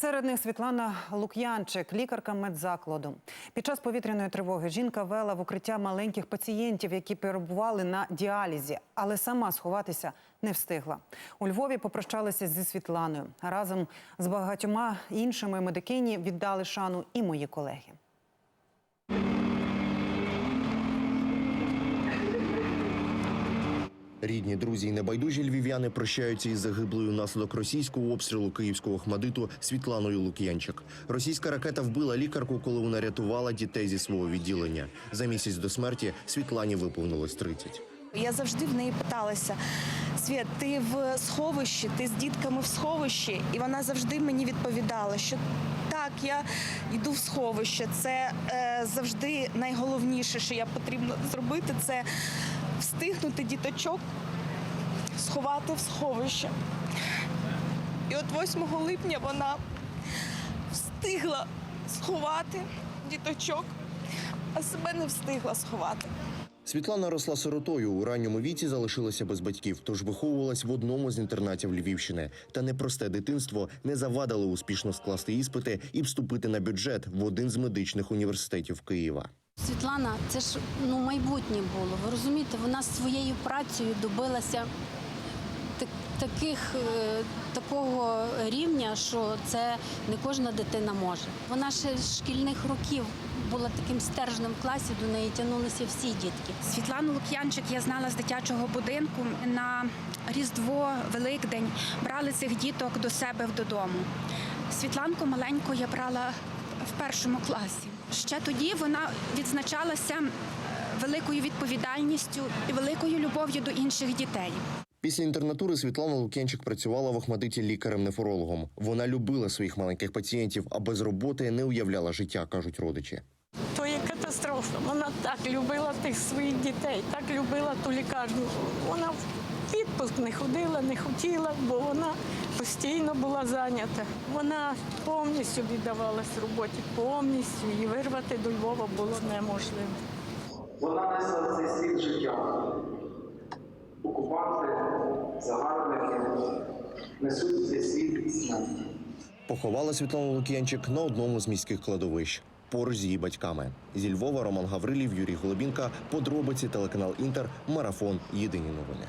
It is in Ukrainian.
Серед них Світлана Лук'янчик, лікарка медзакладу. Під час повітряної тривоги жінка вела в укриття маленьких пацієнтів, які перебували на діалізі, але сама сховатися не встигла. У Львові попрощалися зі Світланою. Разом з багатьома іншими медикині віддали шану і мої колеги. Рідні, друзі і небайдужі львів'яни прощаються із загиблою внаслідок російського обстрілу київського хмадиту Світланою Лук'янчик. Російська ракета вбила лікарку, коли вона рятувала дітей зі свого відділення. За місяць до смерті Світлані виповнилось 30. Я завжди в неї питалася: Світ, ти в сховищі, ти з дітками в сховищі, і вона завжди мені відповідала, що так, я йду в сховище. Це е, завжди найголовніше, що я потрібно зробити, це встигнути діточок сховати в сховище. І от 8 липня вона встигла сховати діточок, а себе не встигла сховати. Світлана росла сиротою у ранньому віці залишилася без батьків, тож виховувалась в одному з інтернатів Львівщини. Та непросте дитинство не завадило успішно скласти іспити і вступити на бюджет в один з медичних університетів Києва. Світлана, це ж ну майбутнє було. Ви розумієте, вона своєю працею добилася так- таких, е, такого рівня, що це не кожна дитина може. Вона ще з шкільних років була таким стержнем в класі, до неї тягнулися всі дітки. Світлану Лук'янчик я знала з дитячого будинку. На Різдво, Великдень брали цих діток до себе додому. Світланку маленьку я брала в першому класі. Ще тоді вона відзначалася е, великою відповідальністю і великою любов'ю до інших дітей. Після інтернатури Світлана Лук'янчик працювала в Охмадиті лікарем-нефрологом. Вона любила своїх маленьких пацієнтів, а без роботи не уявляла життя, кажуть родичі. То є катастрофа. Вона так любила тих своїх дітей, так любила ту лікарню. Вона відпуск не ходила, не хотіла, бо вона постійно була зайнята. Вона повністю віддавалась роботі, повністю і вирвати до Львова було неможливо. Вона несла цей світ життя. Окупанти, загарбники несуть цей світ смерть. Поховала Світлану Лук'янчик на одному з міських кладовищ поруч з її батьками. Зі Львова Роман Гаврилів, Юрій Голубінка, подробиці телеканал Інтер, марафон. Єдині новини.